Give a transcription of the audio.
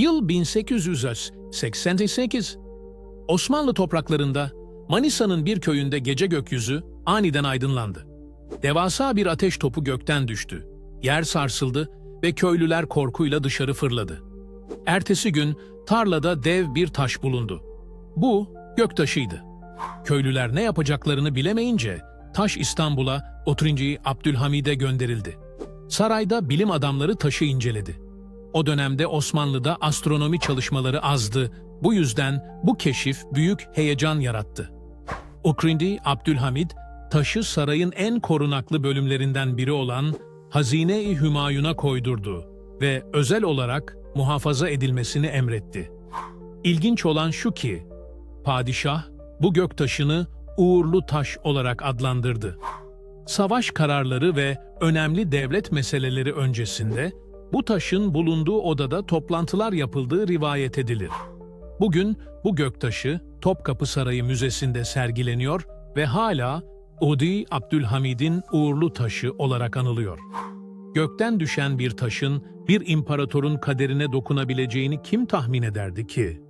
Yıl 1888. Osmanlı topraklarında Manisa'nın bir köyünde gece gökyüzü aniden aydınlandı. Devasa bir ateş topu gökten düştü. Yer sarsıldı ve köylüler korkuyla dışarı fırladı. Ertesi gün tarlada dev bir taş bulundu. Bu göktaşıydı. Köylüler ne yapacaklarını bilemeyince taş İstanbul'a 30. Abdülhamid'e gönderildi. Sarayda bilim adamları taşı inceledi. O dönemde Osmanlı'da astronomi çalışmaları azdı. Bu yüzden bu keşif büyük heyecan yarattı. Ukrindi Abdülhamid, taşı sarayın en korunaklı bölümlerinden biri olan Hazine-i Hümayun'a koydurdu ve özel olarak muhafaza edilmesini emretti. İlginç olan şu ki, padişah bu göktaşını uğurlu taş olarak adlandırdı. Savaş kararları ve önemli devlet meseleleri öncesinde bu taşın bulunduğu odada toplantılar yapıldığı rivayet edilir. Bugün bu göktaşı Topkapı Sarayı Müzesi'nde sergileniyor ve hala Udi Abdülhamid'in uğurlu taşı olarak anılıyor. Gökten düşen bir taşın bir imparatorun kaderine dokunabileceğini kim tahmin ederdi ki?